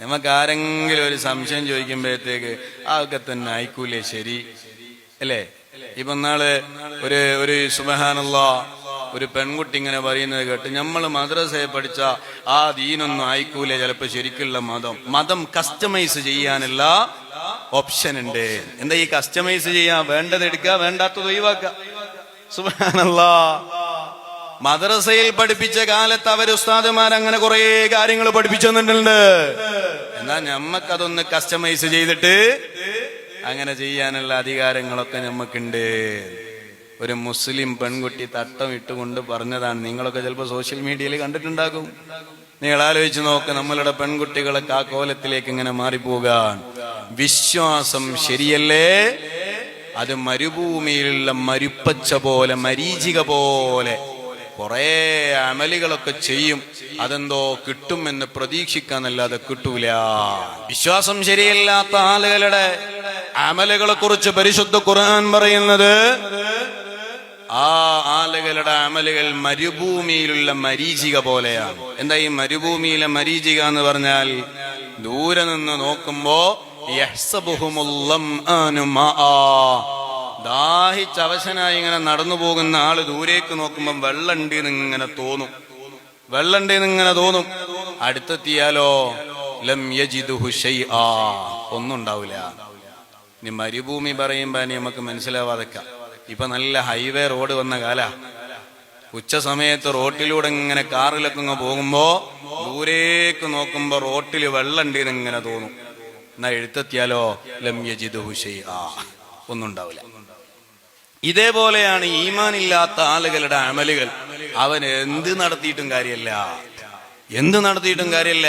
നമുക്ക് ആരെങ്കിലും ഒരു സംശയം ചോദിക്കുമ്പോഴത്തേക്ക് അതൊക്കെ തന്നെ ആയിക്കൂലേ ശരി. അല്ലേ? ഇപ്പൊ നാൾ ഒരു ഒരു സുബഹാനുള്ള ഒരു പെൺകുട്ടി ഇങ്ങനെ പറയുന്നത് കേട്ട് നമ്മൾ മദ്രസയെ പഠിച്ച ആ ദീനൊന്നും ആയിക്കൂലേ ചിലപ്പോ ശരിക്കുള്ള മതം. മതം കസ്റ്റമൈസ് ചെയ്യാനുള്ള ഓപ്ഷൻ ഉണ്ട്. എന്താ ഈ കസ്റ്റമൈസ് ചെയ്യാ? വേണ്ടത് എടുക്കുക വേണ്ടാത്തത് ഒഴിവാക്കുക. സുബഹാനല്ലാ. മദ്രസയിൽ പഠിപ്പിച്ച കാലത്ത് അവർ ഉസ്താദുമാർ അങ്ങനെ കുറെ കാര്യങ്ങൾ പഠിപ്പിച്ചു തന്നിട്ടുണ്ട് എന്നാ ഞമ്മക്കതൊന്ന് കസ്റ്റമൈസ് ചെയ്തിട്ട് അങ്ങനെ ചെയ്യാനുള്ള അധികാരങ്ങളൊക്കെ ഞമ്മക്കുണ്ട്. ഒരു മുസ്ലിം പെൺകുട്ടി തട്ടം ഇട്ടുകൊണ്ട് പറഞ്ഞതാണ്. നിങ്ങളൊക്കെ ചിലപ്പോൾ സോഷ്യൽ മീഡിയയിൽ കണ്ടിട്ടുണ്ടാകും. നിങ്ങൾ ആലോചിച്ച് നോക്ക് നമ്മളുടെ പെൺകുട്ടികളെ ആ കോലത്തിലേക്ക് ഇങ്ങനെ മാറിപ്പോകാൻ വിശ്വാസം ശരിയല്ലേ? അത് മരുഭൂമിയിലുള്ള മരുപ്പച്ച പോലെ മരീചിക പോലെ. കുറെ അമലുകളൊക്കെ ചെയ്യും. അതെന്തോ കിട്ടുമെന്ന് പ്രതീക്ഷിക്കാന്നല്ലാതെ കിട്ടൂല. വിശ്വാസം ശരിയല്ലാത്ത ആളുകളുടെ അമലുകളെ കുറിച്ച് പരിശുദ്ധ ഖുർആൻ പറയുന്നത് ആ ആളുകളുടെ അമലുകൾ മരുഭൂമിയിലുള്ള മരീചിക പോലെയാണ്. എന്താ ഈ മരുഭൂമിയിലെ മരീചിക എന്ന് പറഞ്ഞാൽ? ദൂരെ നിന്ന് നോക്കുമ്പോ യഹ്സബുഹുമുല്ലംആനു മാആ. ദാഹിച്ച് അവശനായി ഇങ്ങനെ നടന്നു പോകുന്ന ആൾ ദൂരേക്ക് നോക്കുമ്പം വെള്ളണ്ടി ഇങ്ങനെ തോന്നും. വെള്ളണ്ടി ഇങ്ങനെ തോന്നും. അടുത്തെത്തിയാലോ? ലം. ഒന്നും ഉണ്ടാവില്ല ഇനി മരുഭൂമി പറയുമ്പോ നമുക്ക് മനസ്സിലാവാതൊക്കെ. ഇപ്പൊ നല്ല ഹൈവേ റോഡ് വന്ന കാല. ഉച്ച സമയത്ത് റോട്ടിലൂടെ ഇങ്ങനെ കാറിലൊക്കെ ഇങ്ങ് പോകുമ്പോ ദൂരേക്ക് നോക്കുമ്പോ റോട്ടിൽ വെള്ളണ്ടി ഇങ്ങനെ തോന്നും. എന്നാ എഴുത്തെത്തിയാലോ? ലം ഹുഷൈ ഷൈആ. ഒന്നും ഉണ്ടാവില്ല ഇതേപോലെയാണ് ഈമാനില്ലാത്ത ആളുകളുടെ അമലുകൾ. അവൻ എന്ത് നടത്തിയിട്ടും കാര്യമല്ല. എന്ത് നടത്തിയിട്ടും കാര്യമല്ല.